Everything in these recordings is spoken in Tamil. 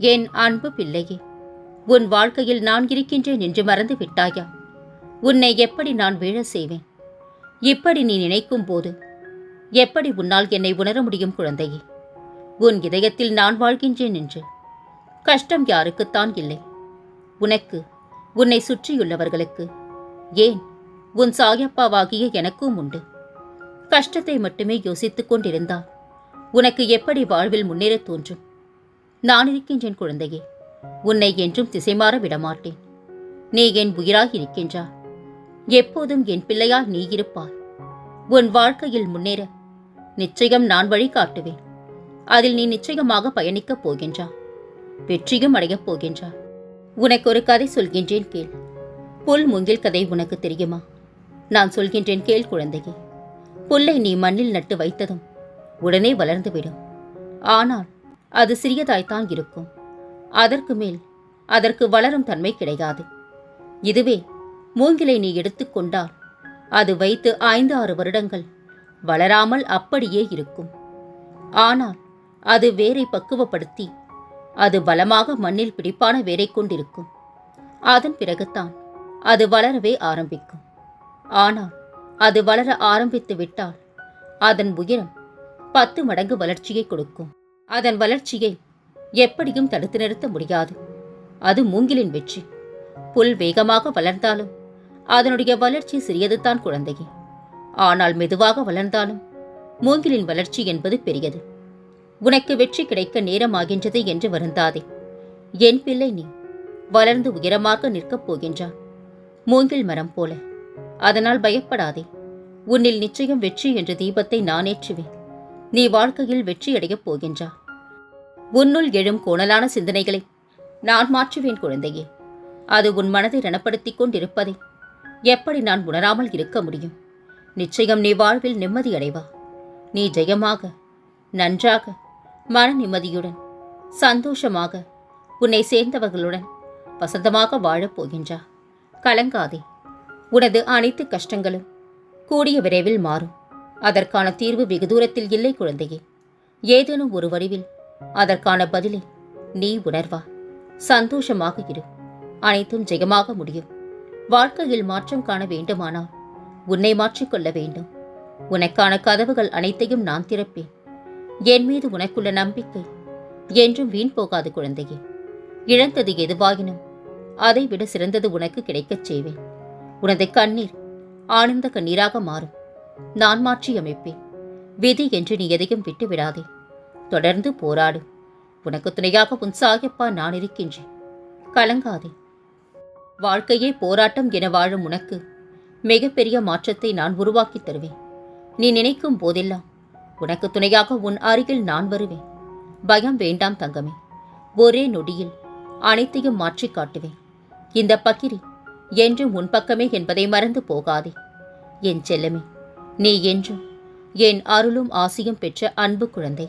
என் அன்பு பிள்ளையே உன் வாழ்க்கையில் நான் இருக்கின்றேன் என்று மறந்து விட்டாயா? உன்னை எப்படி நான் வீழ செய்வேன்? இப்படி நீ நினைக்கும் போது எப்படி உன்னால் என்னை உணர முடியும் குழந்தையே? உன் இதயத்தில் நான் வாழ்கின்றேன் என்று கஷ்டம் யாருக்குத்தான் இல்லை. உனக்கு உன்னை சுற்றியுள்ளவர்களுக்கு ஏன் உன் சாயப்பாவாகிய எனக்கும் உண்டு? கஷ்டத்தை மட்டுமே யோசித்துக் கொண்டிருந்தால் உனக்கு எப்படி வாழ்வில் முன்னேறத் தோன்றும்? நான் இருக்கின்றேன் குழந்தையே. உன்னை என்றும் திசைமாற விடமாட்டேன். நீ என் உயிராய் இருக்கின்றாய். எப்போதும் என் பிள்ளையாய் நீ இருப்பாய். உன் வாழ்க்கையில் முன்னேற நிச்சயம் நான் வழி காட்டுவேன். அதில் நீ நிச்சயமாக பயணிக்கப் போகின்றா வெற்றியும் அடையப் போகின்றா உனக்கு ஒரு கதை சொல்கின்றேன் கேள். புல் மூங்கில் கதை உனக்கு தெரியுமா? நான் சொல்கின்றேன் கேள் குழந்தையே. புல்லை நீ மண்ணில் நட்டு வைத்ததும் உடனே வளர்ந்துவிடும். ஆனால் அது சிறியதாய்த்தான் இருக்கும். அதற்கு மேல் அதற்கு வளரும் தன்மை கிடையாது. இதுவே மூங்கிலை நீ எடுத்துக்கொண்டால் அது வைத்து ஐந்து ஆறு வருடங்கள் வளராமல் அப்படியே இருக்கும். ஆனால் அது வேரை பக்குவப்படுத்தி அது பலமாக மண்ணில் பிடிப்பான வேரை கொண்டிருக்கும். அதன் பிறகுதான் அது வளரவே ஆரம்பிக்கும். ஆனால் அது வளர ஆரம்பித்து விட்டால் அதன் உயரம் பத்து மடங்கு வளர்ச்சியை கொடுக்கும். அதன் வளர்ச்சியை எப்படியும் தடுத்து நிறுத்த முடியாது. அது மூங்கிலின் வெற்றி. புல் வேகமாக வளர்ந்தாலும் அதனுடைய வளர்ச்சி சிறியதுதான் குழந்தையே. ஆனால் மெதுவாக வளர்ந்தாலும் மூங்கிலின் வளர்ச்சி என்பது பெரியது. உனக்கு வெற்றி கிடைக்க நேரமாகின்றது என்று வருந்தாதே. என் பிள்ளை நீ வளர்ந்து உயரமாக நிற்கப் போகின்றா மூங்கில் மரம் போல. அதனால் பயப்படாதே. உன்னில் நிச்சயம் வெற்றி என்ற தீபத்தை நான் ஏற்றுவேன். நீ வாழ்க்கையில் வெற்றியடையப் போகின்றா உன்னுள் எழும் கோணலான சிந்தனைகளை நான் மாற்றுவேன் குழந்தையே. அது உன் மனதை ரணப்படுத்திக் கொண்டிருப்பதை எப்படி நான் உணராமல் இருக்க முடியும்? நிச்சயம் நீ வாழ்வில் நிம்மதி அடைவா. நீ ஜெயமாக நன்றாக மன நிம்மதியுடன் சந்தோஷமாக உன்னை சேர்ந்தவர்களுடன் வசந்தமாக வாழப் போகின்றா. கலங்காதே. உனது அனைத்து கஷ்டங்களும் கூடிய விரைவில் மாறும். அதற்கான தீர்வு வெகு தூரத்தில் இல்லை குழந்தையே. ஏதேனும் ஒரு வடிவில் அதற்கான பதிலை நீ உணர்வா? சந்தோஷமாக இரு. அனைத்தும் ஜெயமாக முடியும். வாழ்க்கையில் மாற்றம் காண வேண்டுமானால் உன்னை மாற்றிக்கொள்ள வேண்டும். உனக்கான கதவுகள் அனைத்தையும் நான் திறப்பேன். என் மீது உனக்குள்ள நம்பிக்கை என்றும் வீண் போகாது குழந்தையே. இழந்தது எதுவாயினும் அதைவிட சிறந்தது உனக்கு கிடைக்கச் செய்வேன். உனது கண்ணீர் ஆனந்த கண்ணீராக மாறும். நான் மாற்றி அமைப்பேன் விதி என்று நீ எதையும் விட்டு விடாதே தொடர்ந்து போராடு. உனக்கு துணையாக உன் சாயப்பா நான் இருக்கின்றேன். கலங்காதே. வாழ்க்கையே போராட்டம் என வாழும் உனக்கு மிகப்பெரிய மாற்றத்தை நான் உருவாக்கித் தருவேன். நீ நினைக்கும் போதெல்லாம் உனக்கு துணையாக உன் அருகில் நான் வருவேன். பயம் வேண்டாம் தங்கமே. ஒரே நொடியில் அனைத்தையும் மாற்றிக் காட்டுவேன். இந்த பக்கிரி என்றும் உன் பக்கமே என்பதை மறந்து போகாதே. என் செல்லமே நீ என்றும் என் அருளும் ஆசையும் பெற்ற அன்பு குழந்தை.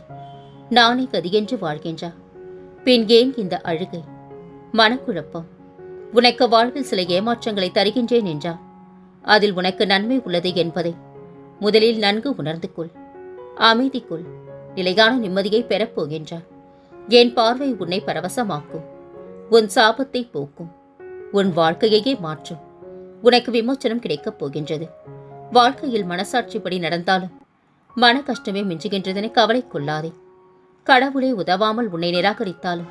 நானே கதியென்று வாழ்கின்றா? பின் ஏன் இந்த அழுகை? மனக்குழப்பம். உனக்கு வாழ்வில் சில ஏமாற்றங்களை தருகின்றேன் என்றா? அதில் உனக்கு நன்மை உள்ளது என்பதை முதலில் நன்கு உணர்ந்து கொள். அமைதி கொள். நிலையான நிம்மதியை பெறப்போகின்றார் என் பார்வை உன்னை பரவசமாக்கும். உன் சாபத்தை போக்கும். உன் வாழ்க்கையையே மாற்றும். உனக்கு விமோச்சனம் கிடைக்கப் போகின்றது. வாழ்க்கையில் மனசாட்சிப்படி நடந்தாலும் மன கஷ்டமே மிஞ்சுகின்றதென கவலை கொள்ளாதே. கடவுளே உதவாமல் உன்னை நிராகரித்தாலும்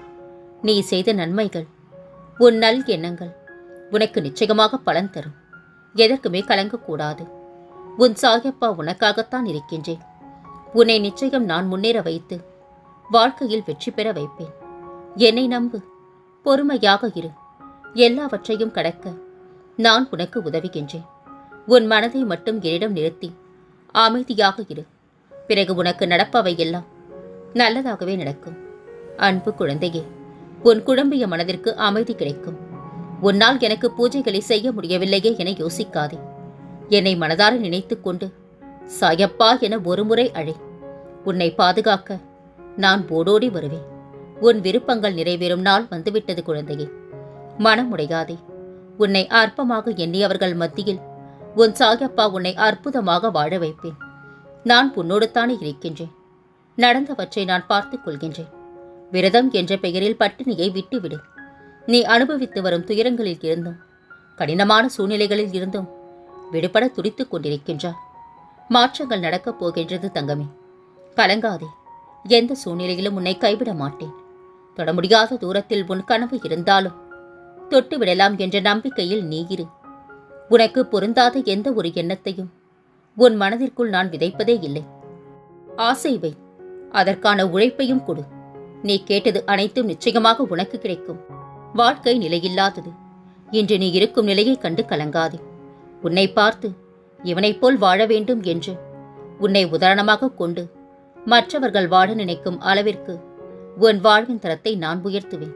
நீ செய்த நன்மைகள் உன் நல் எண்ணங்கள் உனக்கு நிச்சயமாக பலன் தரும். எதற்குமே கலங்கக்கூடாது. உன் சாயப்பா உனக்காகத்தான் இருக்கின்றேன். உன்னை நிச்சயம் நான் முன்னேற வைத்து வாழ்க்கையில் வெற்றி பெற வைப்பேன். என்னை நம்பு. பொறுமையாக இரு. எல்லாவற்றையும் கடக்க நான் உனக்கு உதவுகின்றேன். உன் மனதை மட்டும் என்னிடம் நிறுத்தி அமைதியாக இரு. பிறகு உனக்கு நடப்பவை எல்லாம் நல்லதாகவே நடக்கும். அன்பு குழந்தையே உன் குழம்பிய மனதிற்கு அமைதி கிடைக்கும். உன்னால் எனக்கு பூஜைகளை செய்ய முடியவில்லையே என யோசிக்காதே. என்னை மனதார நினைத்துக் கொண்டு சாயப்பா என ஒருமுறை அழை உன்னை பாதுகாக்க நான் ஓடோடி வருவேன். உன் விருப்பங்கள் நிறைவேறும் நாள் வந்துவிட்டது குழந்தையே. மனமுடையாதே உன்னை அற்பமாக எண்ணியவர்கள் மத்தியில் உன் சாயப்பா உன்னை அற்புதமாக வாழ வைப்பேன். நான் உன்னோடு தானே இருக்கின்றேன். நடந்தவற்றை நான் பார்த்துக் கொள்கின்றேன். விரதம் என்ற பெயரில் பட்டினியை விட்டுவிடு. நீ அனுபவித்து வரும் துயரங்களில் இருந்தும் கடினமான சூழ்நிலைகளில் இருந்தும் விடுபட துடித்துக் கொண்டிருக்கின்றார் மாற்றங்கள் நடக்கப் போகின்றது தங்கமே. கலங்காதே. எந்த சூழ்நிலையிலும் உன்னை கைவிட மாட்டேன். தொட முடியாத தூரத்தில் உன் கனவு இருந்தாலும் தொட்டு விடலாம் என்ற நம்பிக்கையில் நீ இரு. உனக்கு பொருந்தாத எந்த ஒரு எண்ணத்தையும் உன் மனதிற்குள் நான் விதைப்பதே இல்லை. ஆசை வை. அதற்கான உழைப்பையும் கொடு. நீ கேட்டது அனைத்தும் நிச்சயமாக உனக்கு கிடைக்கும். வாழ்க்கை நிலையில்லாதது. இன்று நீ இருக்கும் நிலையை கண்டு கலங்காதே. உன்னை பார்த்து இவனைப் போல் வாழ வேண்டும் என்று உன்னை உதாரணமாக கொண்டு மற்றவர்கள் வாழ நினைக்கும் அளவிற்கு உன் வாழ்வின் தரத்தை நான் உயர்த்துவேன்.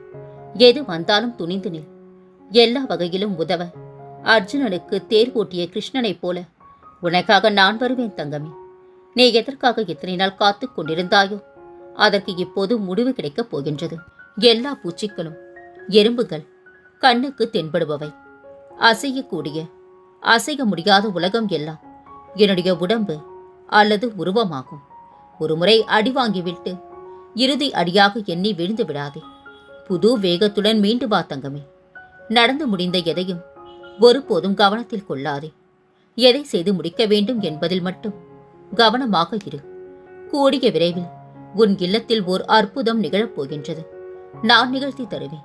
எது வந்தாலும் துணிந்து நில். எல்லா வகையிலும் உதவ. அர்ஜுனனுக்கு தேர் ஓட்டிய கிருஷ்ணனைப் போல உனக்காக நான் வருவேன் தங்கமே. நீ எதற்காக இத்தனை நாள் காத்துக் கொண்டிருந்தாயோ? அதற்கு இப்போது முடிவு கிடைக்கப் போகின்றது. எல்லா பூச்சிகளும் எறும்புகள் கண்ணுக்கு தென்படுபவை. அசையக்கூடிய அசைய முடியாத உலகம் எல்லாம் என்னுடைய உடம்பு அல்லது உருவமாகும். ஒருமுறை அடி வாங்கிவிட்டு இறுதி அடியாக எண்ணி விழுந்து விடாதே. புது வேகத்துடன் மீண்டு வா தங்கமே. நடந்து முடிந்த எதையும் ஒருபோதும் கவனத்தில் கொள்ளாதே. எதை செய்து முடிக்க வேண்டும் என்பதில் மட்டும் கவனமாக இரு. கூடிய விரைவில் உன் இல்லத்தில் ஓர் அற்புதம் நிகழப் போகின்றது நான் நிகழ்த்தி தருவேன்.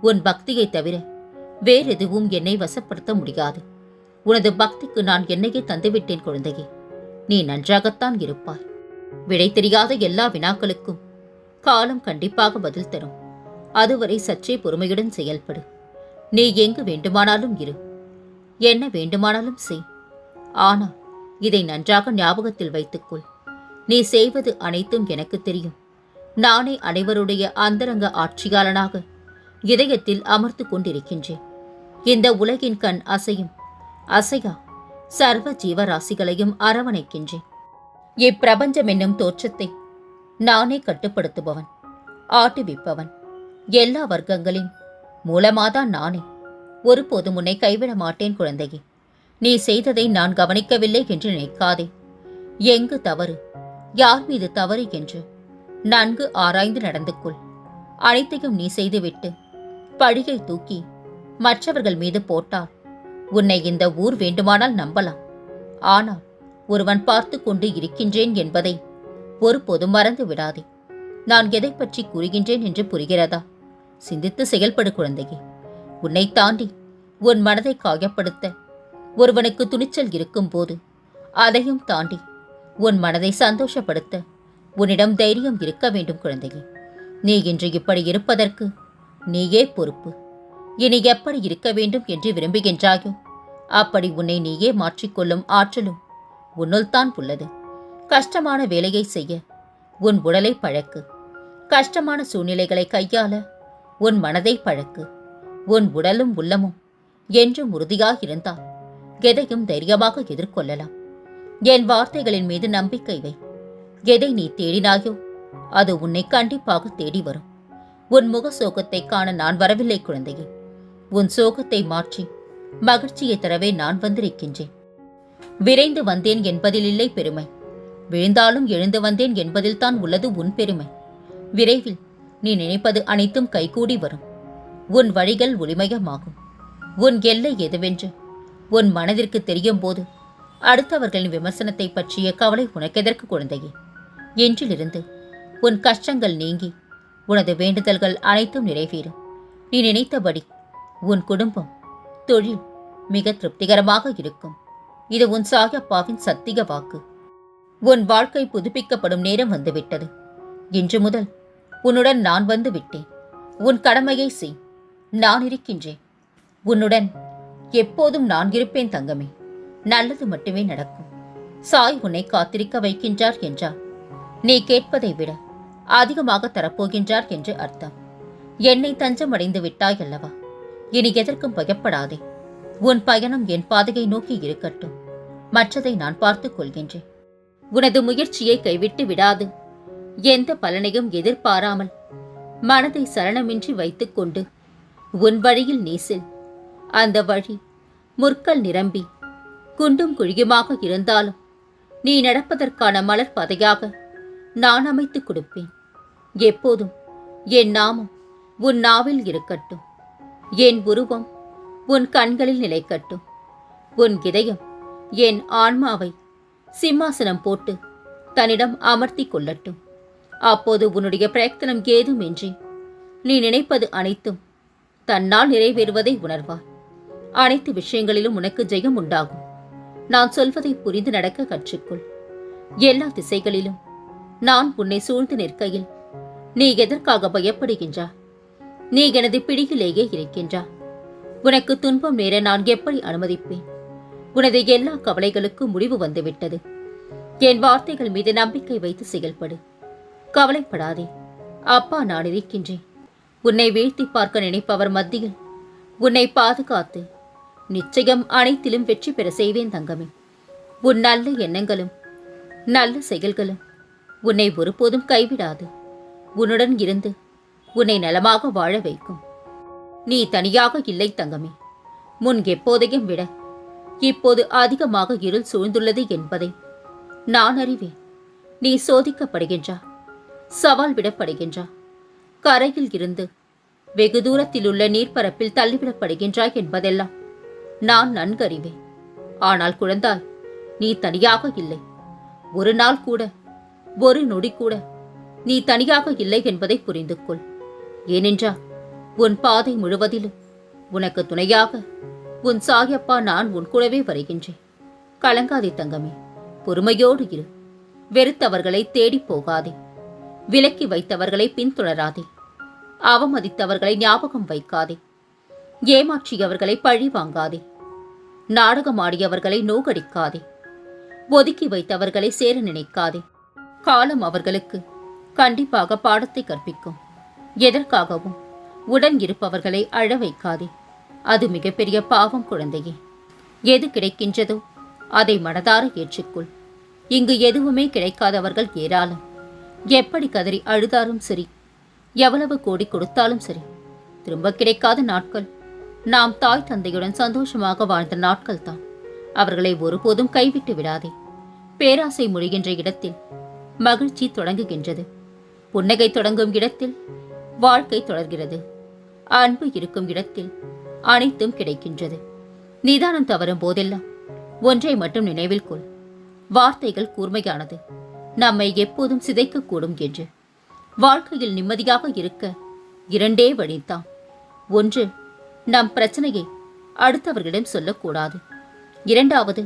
உன் பக்தியை தவிர வேறெதுவும் என்னை வசப்படுத்த முடியாது. உனது பக்திக்கு நான் என்னையே தந்துவிட்டேன் குழந்தையே. நீ நன்றாகத்தான் இருப்பாய். விடை தெரியாத எல்லா வினாக்களுக்கும் காலம் கண்டிப்பாக பதில் தரும். அதுவரை சற்றே பொறுமையுடன் செயல்படு. நீ எங்கு வேண்டுமானாலும் இரு. என்ன வேண்டுமானாலும் செய். ஆனால் இதை நன்றாக ஞாபகத்தில் வைத்துக்கொள். நீ செய்வது அனைத்தும் எனக்கு தெரியும். நானே அனைவருடைய அந்தரங்க ஆட்சியாளனாக இதயத்தில் அமர்த்து கொண்டிருக்கின்றேன். இந்த உலகின் கண் அசையும். அசையா சர்வ ஜீவராசிகளையும் அரவணைக்கின்றேன். இப்பிரபஞ்சம் என்னும் தோற்றத்தை நானே கட்டுப்படுத்துபவன் ஆட்டுவிப்பவன். எல்லா வர்க்கங்களின் மூலமாதான் நானே. ஒருபோதும் உன்னை கைவிட மாட்டேன் குழந்தையே. நீ செய்ததை நான் கவனிக்கவில்லை என்று நினைக்காதே. எங்கு தவறு? யார் மீது தவறு என்று நன்கு ஆராய்ந்து நடந்து கொள். அனைத்தையும் நீ செய்துவிட்டு பழியை தூக்கி மற்றவர்கள் மீது போட்டால் உன்னை இந்த ஊர் வேண்டுமானால் நம்பலாம். ஆனால் ஒருவன் பார்த்து கொண்டு இருக்கின்றேன் என்பதை ஒருபோதும் மறந்து விடாதே. நான் எதை பற்றி கூறுகின்றேன் என்று புரிகிறதா? சிந்தித்து செயல்படு குழந்தையே. உன்னை தாண்டி உன் மனதை காயப்படுத்த ஒருவனுக்கு துணிச்சல் இருக்கும்போது அதையும் தாண்டி உன் மனதை சந்தோஷப்படுத்த உன்னிடம் தைரியம் இருக்க வேண்டும் குழந்தையே. நீ இன்று இப்படி இருப்பதற்கு நீயே பொறுப்பு. இனி எப்படி இருக்க வேண்டும் என்று விரும்புகின்றாயோ அப்படி உன்னை நீயே மாற்றிக்கொள்ளும் ஆற்றலும் உன்னுள் தான் உள்ளது. கஷ்டமான வேலையை செய்ய உன் உடலை பழக்கு. கஷ்டமான சூழ்நிலைகளை கையாள உன் மனதை பழக்கு. உன் உடலும் உள்ளமும் என்றும் உறுதியாக இருந்தான் எதையும் தைரியமாக எதிர்கொள்ளலாம். என் வார்த்தைகளின் மீது நம்பிக்கை வை. எதை நீ தேடினாயோ அது உன்னை கண்டிப்பாக தேடி வரும். உன் முக சோகத்தை காண நான் வரவில்லை குழந்தையே. உன் சோகத்தை மாற்றி மகிழ்ச்சியை தரவே நான் வந்திருக்கின்றேன். விரைந்து வந்தேன் என்பதில் இல்லை பெருமை. விழுந்தாலும் எழுந்து வந்தேன் என்பதில்தான் உள்ளது உன் பெருமை. விரைவில் நீ நினைப்பது அனைத்தும் கைகூடி வரும். உன் வழிகள் ஒளிமயமாகும். உன் எல்லை எதுவென்று உன் மனதிற்கு தெரியும் போது அடுத்தவர்களின் விமர்சனத்தை பற்றிய கவலை உனக்கெதற்கு குழந்தையே? என்றிலிருந்து உன் கஷ்டங்கள் நீங்கி உனது வேண்டுதல்கள் அனைத்தும் நிறைவேறும் நீ நினைத்தபடி உன் குடும்பம் தொழில் மிக திருப்திகரமாக இருக்கும். இது உன் சாயப்பாவின் சத்திய வாக்கு. உன் வாழ்க்கை புதுப்பிக்கப்படும் நேரம் வந்துவிட்டது. இன்று முதல் உன்னுடன் நான் வந்து விட்டேன். உன் கடமையை செய். நான் இருக்கின்றேன். உன்னுடன் எப்போதும் நான் இருப்பேன் தங்கமே. நல்லது மட்டுமே நடக்கும். சாய் உன்னை காத்திருக்க வைக்கின்றார் என்றார் நீ கேட்பதை விட அதிகமாக தரப்போகின்றார் என்று அர்த்தம். என்னை தஞ்சமடைந்து விட்டாய் அல்லவா? இனி எதற்கும் பயப்படாதே. உன் பயணம் என் பாதையை நோக்கி இருக்கட்டும். மற்றதை நான் பார்த்துக் கொள்கின்றேன். உனது முயற்சியை கைவிட்டு விடாது. எந்த பலனையும் எதிர்பாராமல் மனதை சரணமின்றி வைத்துக்கொண்டு உன் வழியில் நீசில் அந்த வழி. முற்கள் நிரம்பி. குண்டும் குழியுமாக இருந்தாலும் நீ நடப்பதற்கான மலர் பதையாக நான் அமைத்துக் கொடுப்பேன். எப்போதும் என் நாமம் உன் நாவில் இருக்கட்டும். என் உருவம் உன் கண்களில் நிலைக்கட்டும். உன் இதயம் என் ஆன்மாவை சிம்மாசனம் போட்டு தன்னிடம் அமர்த்தி கொள்ளட்டும். அப்போது உன்னுடைய பிரயத்தனம் ஏதுமின்றி நீ நினைப்பது அனைத்தும் தன்னால் நிறைவேறுவதை உணர்வான் அனைத்து விஷயங்களிலும் உனக்கு ஜெயம் உண்டாகும் நான் சொல்வதை புரிந்து நடக்க கற்றுக்கொள். எல்லா திசைகளிலும் நான் உன்னை சூழ்ந்து நிற்கையில் நீ எதற்காக பயப்படுகின்றா நீ எனது பிடியிலேயே இருக்கின்றா உனக்கு துன்பம் நேர நான் எப்படி அனுமதிப்பேன்? உனது எல்லா கவலைகளுக்கும் முடிவு வந்துவிட்டது. என் வார்த்தைகள் மீது நம்பிக்கை வைத்து செயல்படு. கவலைப்படாதே. அப்பா நான் இருக்கின்றேன். உன்னை வீழ்த்தி பார்க்க நினைப்பவர் மத்தியில் உன்னை பாதுகாத்து நிச்சயம் அனைத்திலும் வெற்றி பெற செய்வேன் தங்கமே. உன் நல்ல எண்ணங்களும் நல்ல செயல்களும் உன்னை ஒருபோதும் கைவிடாது. உன்னுடன் இருந்து உன்னை நலமாக வாழ வைக்கும். நீ தனியாக இல்லை தங்கமே. முன் எப்போதையும் விட இப்போது அதிகமாக இருள் சூழ்ந்துள்ளது என்பதை நான் அறிவேன். நீ சோதிக்கப்படுகின்றா சவால் விடப்படுகின்றா கரையில் இருந்து வெகு தூரத்தில் உள்ள நீர்ப்பரப்பில் தள்ளிவிடப்படுகின்றாய் என்பதெல்லாம் நான் நன்கறிவேன். ஆனால் குழந்தாய் நீ தனியாக இல்லை. ஒரு நாள் கூட ஒரு நொடி கூட நீ தனியாக இல்லை என்பதை புரிந்து கொள் ஏனென்றால் உன் பாதை முழுவதிலும் உனக்கு துணையாக உன் சாயப்பா நான் உன் கூடவே வருகின்றேன். கலங்காதே தங்கமே பொறுமையோடு இரு. வெறுத்தவர்களை தேடிப் போகாதே. விலக்கி வைத்தவர்களை பின்தொடராதே. அவமதித்தவர்களை ஞாபகம் வைக்காதே. ஏமாற்றியவர்களை பழி வாங்காதே. நாடகமாடியவர்களை நோகடிக்காதே. ஒதுக்கி வைத்தவர்களை சேர நினைக்காதே. காலம் அவர்களுக்கு கண்டிப்பாக பாடத்தை கற்பிக்கும். எதற்காகவும் உடன் இருப்பவர்களை அழ வைக்காதே. அது மிகப்பெரிய பாவம் குழந்தையே. எது கிடைக்கின்றதோ அதை மனதார ஏற்றுக்கொள். இங்கு எதுவுமே கிடைக்காதவர்கள் ஏராளம். எப்படி கதறி அழுதாலும் சரி எவ்வளவு கோடி கொடுத்தாலும் சரி திரும்ப கிடைக்காத நாட்கள். நாம் தாய் தந்தையுடன் சந்தோஷமாக வாழ்ந்த நாட்கள் தான் அவர்களை ஒருபோதும் கைவிட்டு விடாதே. பேராசை முடிகின்ற இடத்தில் மகிழ்ச்சி தொடங்குகின்றது. புன்னகை தொடங்கும் இடத்தில் வாழ்க்கை தொடர்கிறது. அன்பு இருக்கும் இடத்தில் அனைத்தும் கிடைக்கின்றது. நிதானம் தவறும் போதெல்லாம் ஒன்றை மட்டும் நினைவில் கொள். வார்த்தைகள் கூர்மையானது. நம்மை எப்போதும் சிதைக்கக்கூடும் என்று. வாழ்க்கையில் நிம்மதியாக இருக்க இரண்டே வழிதான். ஒன்று நம் பிரச்சனையை அடுத்தவர்களிடம் சொல்லக்கூடாது. இரண்டாவது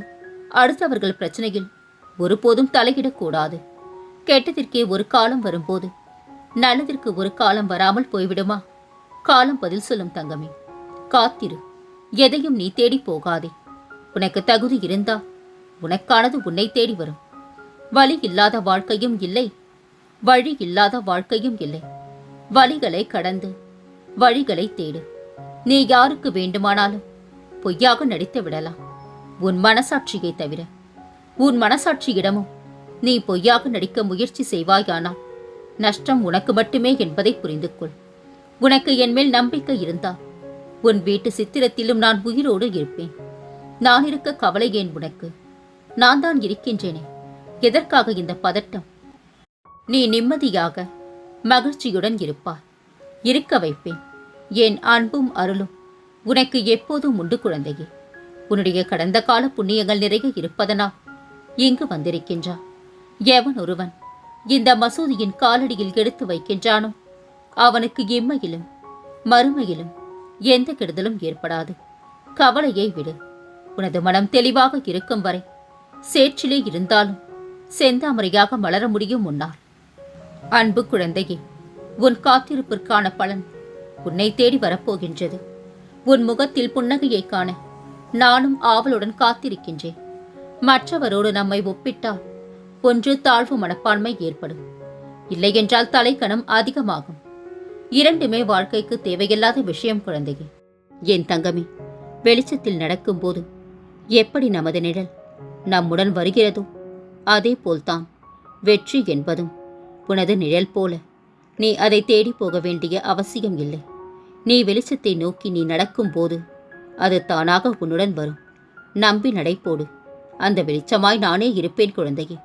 அடுத்தவர்கள் பிரச்சனையில் ஒருபோதும் தலையிடக்கூடாது. கெட்டதிற்கே ஒரு காலம் வரும்போது நல்லதற்கு ஒரு காலம் வராமல் போய்விடுமா? காலம் பதில் சொல்லும் தங்கமே காத்திரு எதையும் நீ தேடி போகாதே. உனக்கு தகுதி இருந்தா உனக்கானது உன்னை தேடி வரும். வழி இல்லாத வாழ்க்கையும் இல்லை வழி இல்லாத வாழ்க்கையும் இல்லை. வழிகளை கடந்து வழிகளை தேடு. நீ யாருக்கு வேண்டுமானாலும் பொய்யாக நடித்து விடலாம். உன் மனசாட்சியை தவிர உன் மனசாட்சியிடமும் நீ பொய்யாக நடிக்க முயற்சி செய்வாயானால் நஷ்டம் உனக்கு மட்டுமே என்பதை புரிந்து கொள் உனக்கு என் மேல் நம்பிக்கை இருந்தா உன் வீட்டு சித்திரத்திலும் நான் உயிரோடு இருப்பேன். நான் இருக்க கவலை ஏன் உனக்கு? நான் தான் இருக்கின்றேனே. எதற்காக இந்த பதட்டம்? நீ நிம்மதியாக மகிழ்ச்சியுடன் இருப்பாய். இருக்க வைப்பேன். என் அன்பும் அருளும்? உனக்கு எப்போதும் உண்டு குழந்தையே. உன்னுடைய கடந்த கால புண்ணியங்கள் நிறைய இருப்பதனால் இங்கு வந்திருக்கின்றான் எவன் ஒருவன் இந்த மசூதியின் காலடியில் எடுத்து வைக்கின்றானோ? அவனுக்கு இம்மையிலும் மறுமையிலும் எந்த கெடுதலும் ஏற்படாது. கவலையை விடு. உனது மனம் தெளிவாக இருக்கும் வரை சேற்றிலே இருந்தாலும் செந்தாமரையாக மலர முடியும் முன்னால் அன்பு குழந்தையே உன் காத்திருப்பிற்கான பலன் உன்னை தேடி வரப்போகின்றது. உன் முகத்தில் புன்னகையை காண நானும் ஆவலுடன் காத்திருக்கின்றேன். மற்றவரோடு நம்மை ஒப்பிட்டால் ஒன்று தாழ்வு மனப்பான்மை ஏற்படும். இல்லையென்றால் தலைக்கணம் அதிகமாகும். இரண்டுமே வாழ்க்கைக்கு தேவையில்லாத விஷயம் குழந்தையே. என் தங்கமே வெளிச்சத்தில் நடக்கும்போது எப்படி நமது நிழல் நம்முடன் வருகிறதோ அதே போல்தான் வெற்றி என்பதும் உனது நிழல் போல நீ அதை தேடி போக வேண்டிய அவசியம் இல்லை. நீ வெளிச்சத்தை நோக்கி நீ நடக்கும்போது அது தானாக உன்னுடன் வரும். நம்பி நடைபோடு. அந்த வெளிச்சமாய் நானே இருப்பேன் குழந்தையே.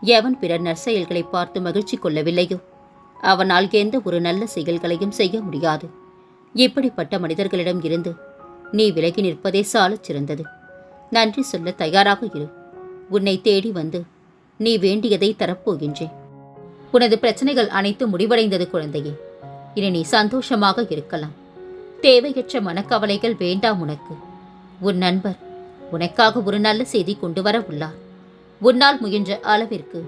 எவன் பிறர் நற்செயல்களை பார்த்து மகிழ்ச்சி கொள்ளவில்லையோ? அவனால் எந்த ஒரு நல்ல செயல்களையும் செய்ய முடியாது. இப்படிப்பட்ட மனிதர்களிடம் இருந்து நீ விலகி நிற்பதே சாலச் சிறந்தது. நன்றி சொல்ல தயாராக இரு. உன்னை தேடி வந்து நீ வேண்டியதை தரப்போகின்றேன். உனது பிரச்சனைகள் அனைத்தும் முடிவடைந்தது குழந்தையே. இனி நீ சந்தோஷமாக இருக்கலாம். தேவையற்ற மனக்கவலைகள் வேண்டாம் உனக்கு. உன் நண்பர் உனக்காக ஒரு நல்ல செய்தி கொண்டு வர உள்ளார். உன்னால் முயன்ற அளவிற்கு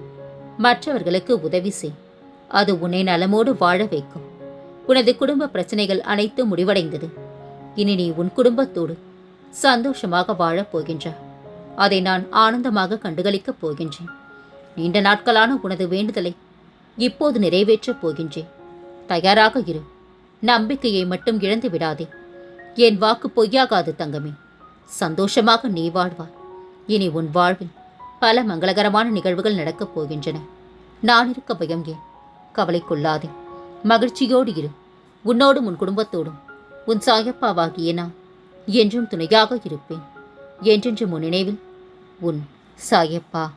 மற்றவர்களுக்கு உதவி செய். அது உன்னை நலமோடு வாழ வைக்கும். உனது குடும்ப பிரச்சனைகள் அனைத்தும் முடிவடைந்தது. இனி நீ உன் குடும்பத்தோடு சந்தோஷமாக வாழப் போகின்றாய். அதை நான் ஆனந்தமாக கண்டுகளிக்கப் போகின்றேன். நீண்ட நாட்களான உனது வேண்டுதலை இப்போது நிறைவேற்றப் போகின்றேன். தயாராக இரு. நம்பிக்கையை மட்டும் இழந்து விடாதே. என் வாக்கு பொய்யாகாது தங்கமே. சந்தோஷமாக நீ வாழ்வாய். இனி உன் வாழ்வில் பல மங்களகரமான நிகழ்வுகள் நடக்கப் போகின்றன. நான் இருக்க பயம் ஏன்? கவலை கொள்ளாதே மகிழ்ச்சியோடு இரு. உன்னோடும் உன் குடும்பத்தோடும். உன் சாயப்பாவாகிய நான் என்றும் துணையாக இருப்பேன். என்றென்றும் உன் நினைவில் உன் சாயப்பா.